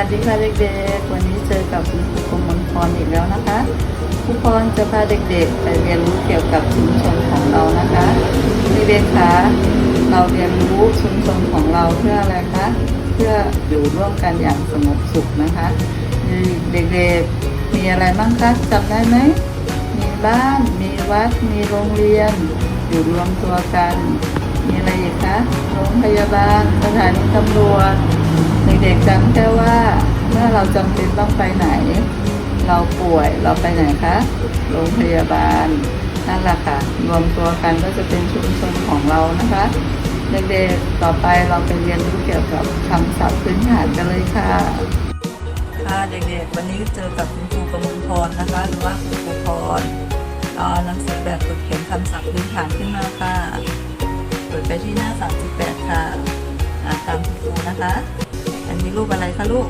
วัสดีค่ะเด็กๆ วันนี้เจอกับคุณครูกมลพรอีกแล้วนะคะครูพรจะพาเด็กๆ ไปเรียนรู้เกี่ยวกับชุมชนของเรานะคะเด็กๆคะเราเรียนรู้ชุมชนของเราเพื่ออะไรคะ เพื่ออยู่ร่วมกันอย่างสงบสุขนะคะ เด็กๆ มีอะไรบ้างคะจำได้ไหม มีบ้าน มีวัด มีโรงเรียน อยู่รวมตัวกัน มีอะไรอีกคะ โรงพยาบาล สถานีตำรวจ เด็กๆจำแค่ว่าเมื่อเราจำเป็นต้องไปไหน เราป่วยเราไปไหนคะโรงพยาบาลนั่นแหละค่ะรวมตัวกันก็จะเป็นชุมชนของเรานะคะเด็กๆต่อไปเราไปเรียนรู้เกี่ยวกับคำศัพท์พื้นฐานกันเลยค่ะค่ะเด็กๆ วันนี้เจอกับคุณครูกมลพรนะคะ หรือว่าคุณครูพรเอาหนังสือแบบฝึกเขียนคำศัพท์พื้นฐานขึ้นมาค่ะเปิดไปที่หน้า 38 ค่ะานตามคุณครูนะคะ อันนี้รูปอะไรคะลูก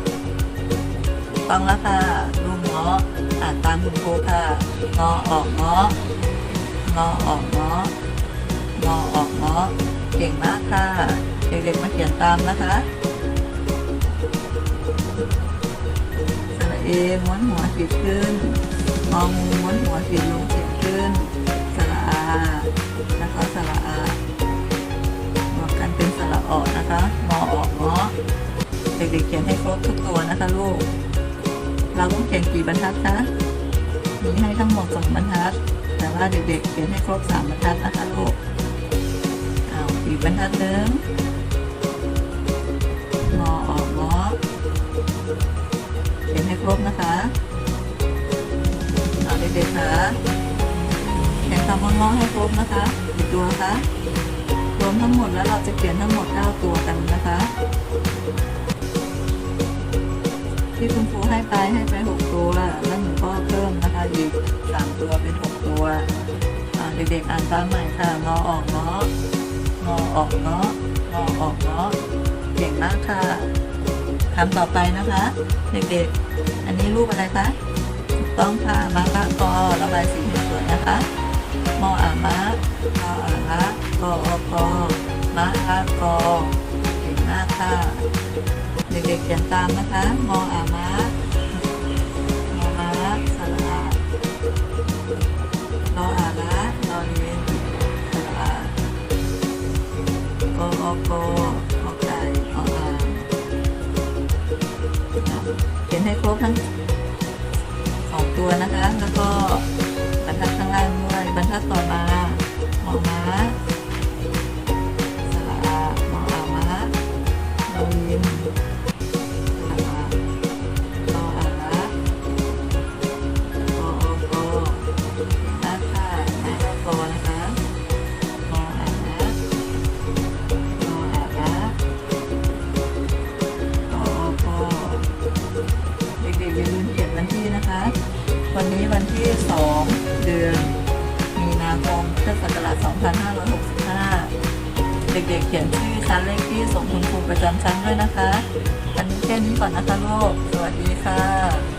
ต้องแล้วค่ะรูปเงาะอ่านตามคุณครูค่ะงอออกเงาะงอออกเงาะงอออกเงาะเก่งมากค่ะ เด็กๆมาเขียนตามนะคะสระเอม้วนหัวขีดขึ้นงองูม้วนหัวขีดลง ด็กๆเขียนให้ครบทุกตัวนะคะลูก เราต้องเขียนกี่บรรทัดคะ มีให้ทั้งหมดสองบรรทัด แต่ว่าเด็กๆเขียนให้ครบสามบรรทัดนะคะลูก เอาอีกบรรทัดหนึ่งงอออกงาะเขียนให้ครบนะคะ เอาเด็กๆคะเขียนคำว่างอให้ครบนะคะกี่ตัวคะรวมทั้งหมดแล้วเราจะเขียนทั้งหมด 9 ตัวกันนะคะ ที่คุณครูให้ไปให้ไป6ตัวแล้วหนูก็เพิ่มนะคะอีก3ตัวเป็น6ตัวเด็กๆอ่านตามใหม่ค่ะงอออกง้องอออกง้องอออกง้อเก่งมากค่ะคำต่อไปนะคะ เด็กๆ อันนี้รูปอะไรคะต้องค่ะมาละกอระบายสีสวยนะคะมออามะกออาละกออกอมะละกอ ขียนตามนะคะมออามะมอมาสระอารออาละรอเรียนสระอากออกออไก่ออ่าเขียนให้ครบทั้งสองตัวนะคะ แล้วก็บรรทัดข้างล่างด้วยบรรทัดต่อมาหมอม้าสระอาหมออาม้าโรยิน วันนี้วันที่ 2 เดือน มีนาคมพุทธศักราช 2565 เด็กๆ เขียนชื่อชั้นเลขที่ส่งคุณครูประจำชั้นด้วยนะคะ อันนี้แค่นี้ก่อนนะคะลูก สวัสดีค่ะ